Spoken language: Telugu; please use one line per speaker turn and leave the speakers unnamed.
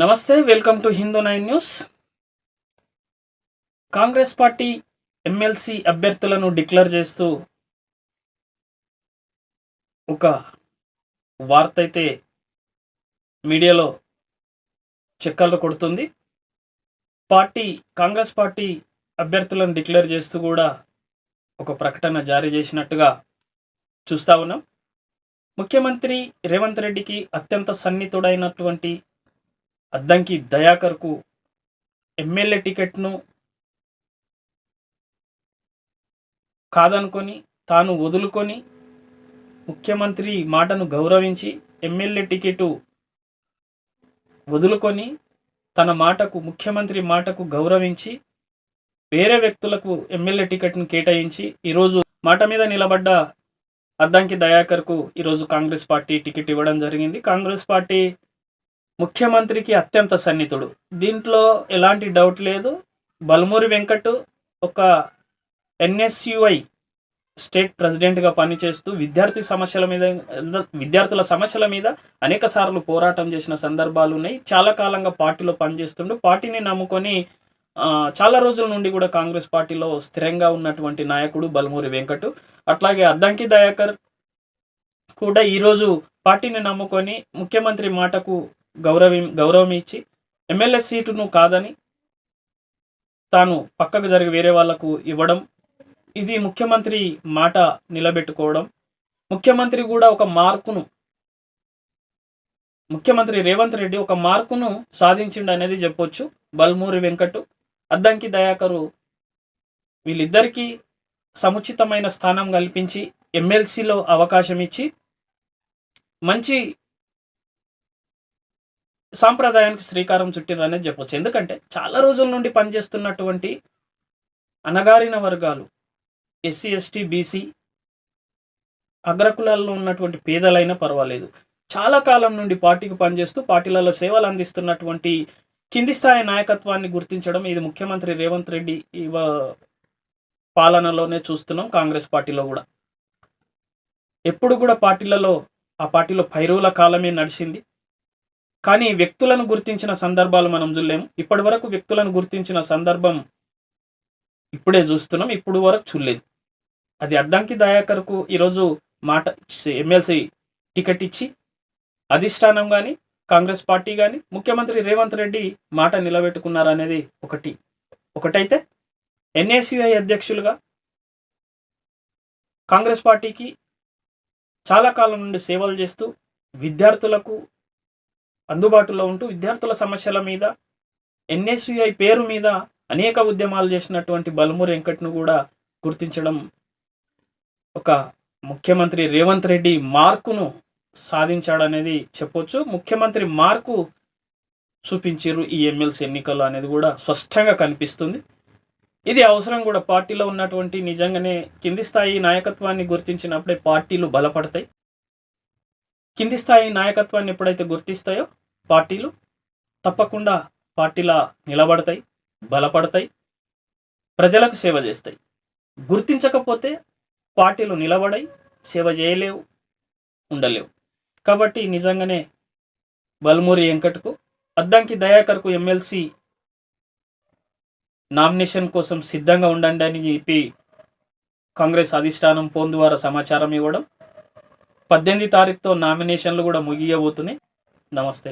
Namaste welcome to Hindu nine news. Congress party MLC అభ్యర్థులను డిక్లేర్ చేస్తూ ఒక వార్త అయితే మీడియాలో చెక్కర్లు కొడుతుంది. పార్టీ కాంగ్రెస్ పార్టీ అభ్యర్థులను డిక్లేర్ చేస్తూ కూడా ఒక ప్రకటన జారీ చేసినట్టుగా చూస్తా ఉన్నాం. ముఖ్యమంత్రి రేవంత్ రెడ్డికి అత్యంత సన్నిహితుడైనటువంటి అద్దంకి దయాకర్కు ఎమ్మెల్యే టికెట్ను కాదనుకొని తాను వదులుకొని ముఖ్యమంత్రి మాటను గౌరవించి ఎమ్మెల్యే టికెట్ వదులుకొని తన మాటకు ముఖ్యమంత్రి మాటకు గౌరవించి వేరే వ్యక్తులకు ఎమ్మెల్యే టికెట్ను కేటాయించి ఈరోజు మాట మీద నిలబడ్డ అద్దంకి దయాకర్కు ఈరోజు కాంగ్రెస్ పార్టీ టికెట్ ఇవ్వడం జరిగింది. కాంగ్రెస్ పార్టీ ముఖ్యమంత్రికి అత్యంత సన్నిహితుడు. దీంట్లో ఎలాంటి డౌట్ లేదు. బల్మూరి వెంకట్ ఒక ఎన్ఎస్యుఐ స్టేట్ ప్రెసిడెంట్గా పనిచేస్తూ విద్యార్థి సమస్యల మీద విద్యార్థుల సమస్యల మీద అనేక సార్లు పోరాటం చేసిన సందర్భాలు ఉన్నాయి. చాలా కాలంగా పార్టీలో పనిచేస్తుండు. పార్టీని నమ్ముకొని చాలా రోజుల నుండి కూడా కాంగ్రెస్ పార్టీలో స్థిరంగా ఉన్నటువంటి నాయకుడు బల్మూరి వెంకట్ అట్లాగే అద్దంకి దయాకర్ కూడా ఈరోజు పార్టీని నమ్ముకొని ముఖ్యమంత్రి మాటకు గౌరవం గౌరవం ఇచ్చి ఎమ్మెల్యే సీటును కాదని తాను పక్కకు జరిగి వేరే వాళ్ళకు ఇవ్వడం ఇది ముఖ్యమంత్రి మాట నిలబెట్టుకోవడం ముఖ్యమంత్రి కూడా ఒక మార్కును ముఖ్యమంత్రి రేవంత్ రెడ్డి ఒక మార్కును సాధించిండు అనేది చెప్పొచ్చు. బల్మూరి వెంకటు అద్దంకి దయాకరు వీళ్ళిద్దరికీ సముచితమైన స్థానం కల్పించి ఎమ్మెల్సీలో అవకాశం ఇచ్చి మంచి సాంప్రదాయానికి శ్రీకారం చుట్టిరు అనేది చెప్పొచ్చు. ఎందుకంటే చాలా రోజుల నుండి పనిచేస్తున్నటువంటి అణగారిన వర్గాలు ఎస్సీ ఎస్టీ బీసీ అగ్రకులాల్లో ఉన్నటువంటి పేదలైనా పర్వాలేదు. చాలా కాలం నుండి పార్టీకి పనిచేస్తూ పార్టీలలో సేవలు అందిస్తున్నటువంటి కింది స్థాయి నాయకత్వాన్ని గుర్తించడం ఇది ముఖ్యమంత్రి రేవంత్ రెడ్డి ఇవ పాలనలోనే చూస్తున్నాం కాంగ్రెస్ పార్టీలో కూడా. ఎప్పుడు కూడా పార్టీలలో ఆ పార్టీలో పైరువుల కాలమే నడిచింది. కానీ వ్యక్తులను గుర్తించిన సందర్భాలు మనం చూడలేము. ఇప్పటి వరకు వ్యక్తులను గుర్తించిన సందర్భం ఇప్పుడే చూస్తున్నాం. ఇప్పుడు వరకు చూడలేదు. అది అద్దంకి దయాకర్కు ఈరోజు మాట ఎమ్మెల్సీ టికెట్ ఇచ్చి అధిష్టానం కానీ కాంగ్రెస్ పార్టీ కానీ ముఖ్యమంత్రి రేవంత్ రెడ్డి మాట నిలబెట్టుకున్నారనేది ఒకటి. ఒకటైతే ఎన్ఎస్యుఐ అధ్యక్షులుగా కాంగ్రెస్ పార్టీకి చాలా కాలం నుండి సేవలు చేస్తూ విద్యార్థులకు అందుబాటులో ఉంటూ విద్యార్థుల సమస్యల మీద ఎన్ఎస్యుఐ పేరు మీద అనేక ఉద్యమాలు చేసినటువంటి బలమూరి వెంకట్ను కూడా గుర్తించడం ఒక ముఖ్యమంత్రి రేవంత్ రెడ్డి మార్కును సాధించాడనేది చెప్పొచ్చు. ముఖ్యమంత్రి మార్కు చూపించారు ఈ ఎమ్మెల్సీ ఎన్నికల్లో అనేది కూడా స్పష్టంగా కనిపిస్తుంది. ఇది అవసరం కూడా. పార్టీలో ఉన్నటువంటి నిజంగానే కింది స్థాయి నాయకత్వాన్ని గుర్తించినప్పుడే పార్టీలు బలపడతాయి. కింది స్థాయి నాయకత్వాన్ని ఎప్పుడైతే గుర్తిస్తాయో పార్టీలు తప్పకుండా పార్టీలా నిలబడతాయి బలపడతాయి ప్రజలకు సేవ చేస్తాయి. గుర్తించకపోతే పార్టీలు నిలబడై సేవ చేయలేవు ఉండలేవు. కాబట్టి నిజంగానే బల్మూరి వెంకట్కు అద్దంకి దయాకర్కు ఎమ్మెల్సీ నామినేషన్ కోసం సిద్ధంగా ఉండండి అని చెప్పి కాంగ్రెస్ అధిష్టానం ఫోన్ ద్వారా సమాచారం ఇవ్వడం పద్దెనిమిది తారీఖుతో నామినేషన్లు కూడా ముగియబోతున్నాయి. నమస్తే.